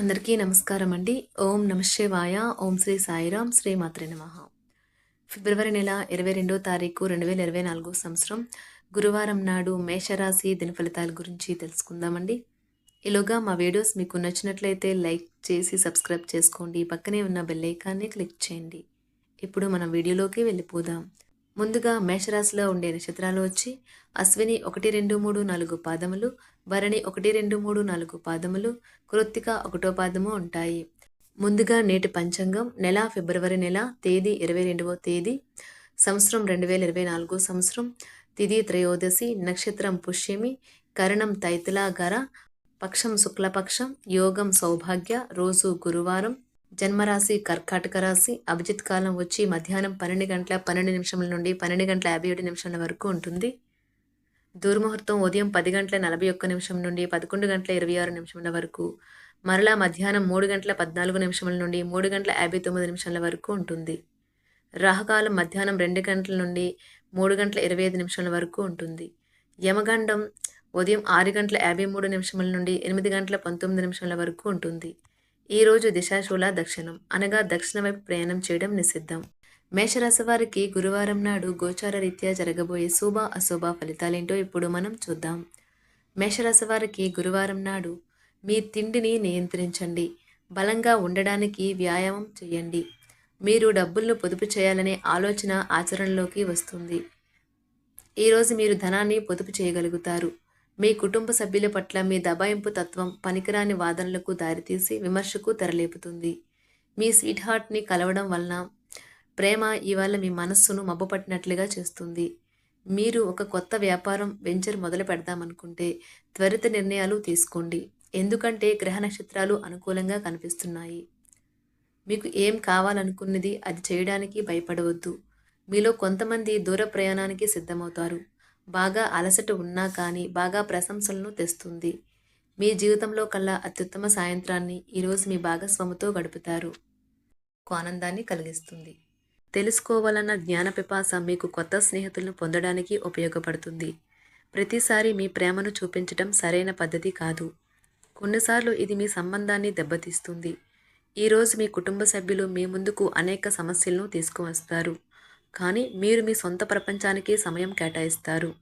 అందరికీ నమస్కారం అండి. ఓం నమశివాయ ఓం శ్రీ సాయిరామ్ శ్రీ మాత్రే నమ. ఫిబ్రవరి నెల ఇరవై రెండో తారీఖు రెండు వేల ఇరవై నాలుగో సంవత్సరం. గురువారం నాడు మేషరాశి దినఫలితాల గురించి తెలుసుకుందామండి. ఈలోగా మా వీడియోస్ మీకు నచ్చినట్లయితే లైక్ చేసి సబ్స్క్రైబ్ చేసుకోండి. పక్కనే ఉన్న బెల్ ఐకాన్ని క్లిక్ చేయండి. ఇప్పుడు మనం వీడియోలోకి వెళ్ళిపోదాం. ముందుగా మేషరాశిలో ఉండే నక్షత్రాలు వచ్చి అశ్విని ఒకటి రెండు మూడు నాలుగు పాదములు భరణి ఒకటి రెండు మూడు నాలుగు పాదములు కృత్తిక ఒకటో పాదము ఉంటాయి. ముందుగా నేటి పంచాంగం నెల ఫిబ్రవరి నెల తేదీ ఇరవై రెండవ తేదీ సంవత్సరం రెండు వేల ఇరవై నాలుగో సంవత్సరం తిథి త్రయోదశి నక్షత్రం పుష్యమి కరణం తైతులాగర పక్షం శుక్లపక్షం యోగం సౌభాగ్య రోజు గురువారం జన్మరాశి కర్కాటక రాశి అభిజిత్ కాలం వచ్చి మధ్యాహ్నం పన్నెండు గంటల పన్నెండు నిమిషముల నుండి పన్నెండు గంటల యాభై ఏడు నిమిషాల వరకు ఉంటుంది. దుర్ముహూర్తం ఉదయం పది గంటల నలభై ఒక్క నిమిషం నుండి పదకొండు గంటల ఇరవై ఆరు నిమిషముల వరకు. మరలా మధ్యాహ్నం మూడు గంటల పద్నాలుగు నిమిషముల నుండి మూడు గంటల యాభై తొమ్మిది నిమిషాల వరకు ఉంటుంది. రాహకాలం మధ్యాహ్నం రెండు గంటల నుండి మూడు గంటల ఇరవై ఐదు నిమిషాల వరకు ఉంటుంది. యమగండం ఉదయం ఆరు గంటల యాభై మూడు నిమిషముల నుండి ఎనిమిది గంటల పంతొమ్మిది నిమిషాల వరకు ఉంటుంది. ఈరోజు దిశాశూల దక్షిణం అనగా దక్షిణ వైపు ప్రయాణం చేయడం నిషిద్ధం. మేషరాశి వారికి గురువారం నాడు గోచార రీత్యా జరగబోయే శుభ అశుభ ఫలితాలేంటో ఇప్పుడు మనం చూద్దాం. మేషరాశి వారికి గురువారం నాడు మీ తిండిని నియంత్రించండి. బలంగా ఉండడానికి వ్యాయామం చేయండి. మీరు డబ్బులను పొదుపు చేయాలనే ఆలోచన ఆచరణలోకి వస్తుంది. ఈరోజు మీరు ధనాన్ని పొదుపు చేయగలుగుతారు. మీ కుటుంబ సభ్యుల పట్ల మీ దబాయింపు తత్వం పనికిరాని వాదనలకు దారితీసి విమర్శకు తెరలేపుతుంది. మీ స్వీట్ హార్ట్ని కలవడం వలన ప్రేమ ఇవాళ మీ మనస్సును మబ్బపట్టినట్లుగా చేస్తుంది. మీరు ఒక కొత్త వ్యాపారం వెంచర్ మొదలు పెడదామనుకుంటే త్వరిత నిర్ణయాలు తీసుకోండి. ఎందుకంటే గ్రహ నక్షత్రాలు అనుకూలంగా కనిపిస్తున్నాయి. మీకు ఏం కావాలనుకున్నది అది చేయడానికి భయపడవద్దు. మీలో కొంతమంది దూర ప్రయాణానికి సిద్ధమవుతారు. బాగా అలసట ఉన్నా కానీ బాగా ప్రశంసలను తెస్తుంది. మీ జీవితంలో కల్లా అత్యుత్తమ సాయంత్రాన్ని ఈరోజు మీ భాగస్వామితో గడుపుతారు. ఆనందాన్ని కలిగిస్తుంది. తెలుసుకోవాలన్న జ్ఞాన పిపాస మీకు కొత్త స్నేహితులను పొందడానికి ఉపయోగపడుతుంది. ప్రతిసారి మీ ప్రేమను చూపించటం సరైన పద్ధతి కాదు. కొన్నిసార్లు ఇది మీ సంబంధాన్ని దెబ్బతీస్తుంది. ఈరోజు మీ కుటుంబ సభ్యులు మీ ముందుకు అనేక సమస్యలను తీసుకువస్తారు. కానీ మీరు మీ సొంత ప్రపంచానికి సమయం కేటాయిస్తారు.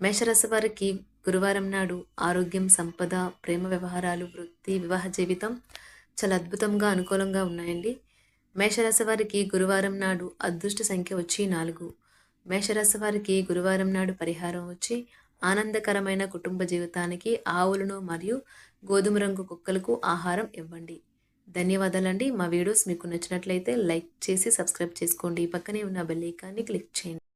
మేషరాశి వారికి గురువారం నాడు ఆరోగ్యం సంపద ప్రేమ వ్యవహారాలు వృత్తి వివాహ జీవితం చాలా అద్భుతంగా అనుకూలంగా ఉన్నాయండి. మేషరాశి వారికి గురువారం నాడు అదృష్ట సంఖ్య వచ్చి నాలుగు. మేషరాశి వారికి గురువారం నాడు పరిహారం వచ్చి ఆనందకరమైన కుటుంబ జీవితానికి ఆవులను మరియు గోధుమ రంగు కుక్కలకు ఆహారం ఇవ్వండి. ధన్యవాదాలండి. మా వీడియోస్ మీకు నచ్చినట్లయితే లైక్ చేసి సబ్స్క్రైబ్ చేసుకోండి. పక్కనే ఉన్న బెల్ ఐకాన్ని క్లిక్ చేయండి.